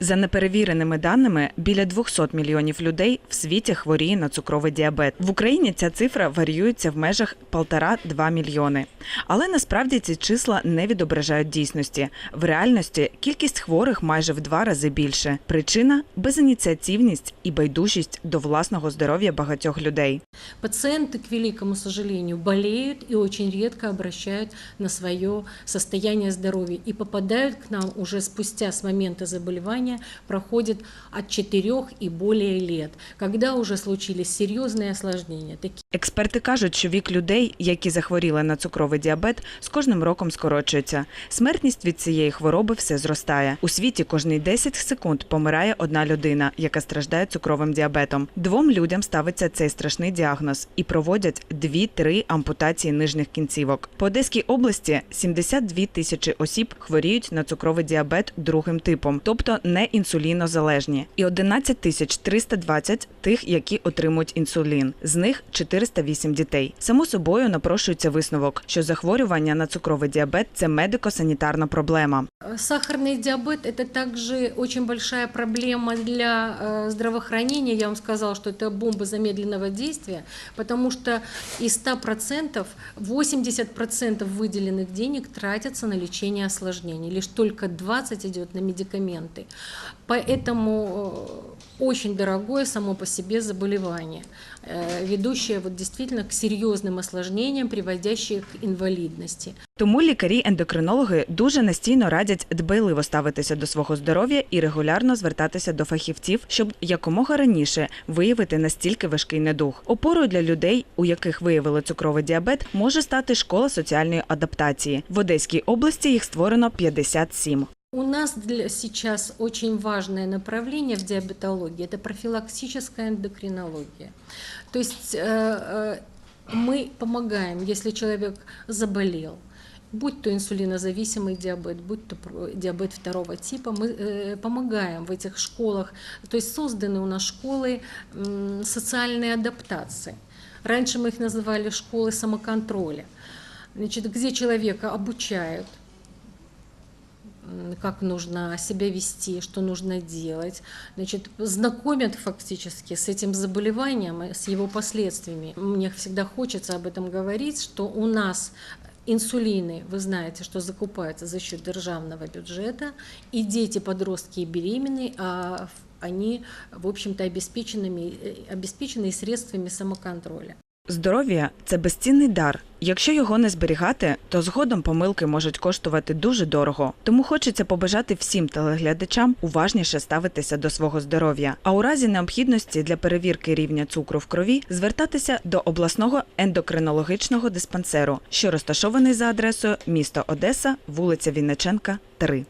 За неперевіреними даними, біля 200 мільйонів людей в світі хворіє на цукровий діабет. В Україні ця цифра варіюється в межах 1,5-2 мільйони. Але насправді ці числа не відображають дійсності. В реальності кількість хворих майже в два рази більше. Причина безініціативність і байдужість до власного здоров'я багатьох людей. Пациенты, к великому сожалению, болеют и очень редко обращают на свое состояние здоровья и попадают к нам уже спустя с момента заболевания, проходит от 4 и более лет, когда уже случились серьезные осложнения, Експерти кажуть, що вік людей, які захворіли на цукровий діабет, з кожним роком скорочується. Смертність від цієї хвороби все зростає. У світі кожні 10 секунд помирає одна людина, яка страждає цукровим діабетом. Двом людям ставиться цей страшний діагноз і проводять 2-3 ампутації нижніх кінцівок. По Одеській області 72 тисячі осіб хворіють на цукровий діабет другим типом, тобто не інсулінозалежні, і 11 тисяч 320 тих, які отримують інсулін. З них 408 дітей. Само собою напрошується висновок, що захворювання на цукровий діабет це медико-санітарна проблема. Сахарный диабет – это также очень большая проблема для э, здравоохранения. Я вам сказала, что это бомба замедленного действия, потому что из 100% 80% выделенных денег тратятся на лечение осложнений. Лишь только 20 идет на медикаменты. Поэтому э, очень дорогое само по себе заболевание, э, ведущее вот действительно к серьезным осложнениям, приводящие к инвалидности. Тому лікарі-ендокринологи дуже настійно радять дбайливо ставитися до свого здоров'я і регулярно звертатися до фахівців, щоб якомога раніше виявити настільки важкий недуг. Опорою для людей, у яких виявили цукровий діабет, може стати школа соціальної адаптації. В Одеській області їх створено 57. У нас для, сейчас очень важное направление в диабетологии – это профилактическая эндокринология. То есть э, э, мы помогаем, если человек заболел, будь то инсулинозависимый диабет, будь то диабет второго типа, мы э, помогаем в этих школах. То есть созданы у нас школы м, социальной адаптации. Раньше мы их называли школы самоконтроля, Значит, где человека обучают как нужно себя вести, что нужно делать. Значит, знакомят фактически с этим заболеванием, и с его последствиями. Мне всегда хочется об этом говорить, что у нас инсулины, вы знаете, что закупаются за счет державного бюджета, и дети, подростки и беременные, а они, в общем-то, обеспеченными, э, обеспечены средствами самоконтроля. Здоров'я це безцінний дар. Якщо його не зберігати, то згодом помилки можуть коштувати дуже дорого. Тому хочеться побажати всім телеглядачам уважніше ставитися до свого здоров'я. А у разі необхідності для перевірки рівня цукру в крові звертатися до обласного ендокринологічного диспансеру, що розташований за адресою місто Одеса, вулиця Вінниченка, 3.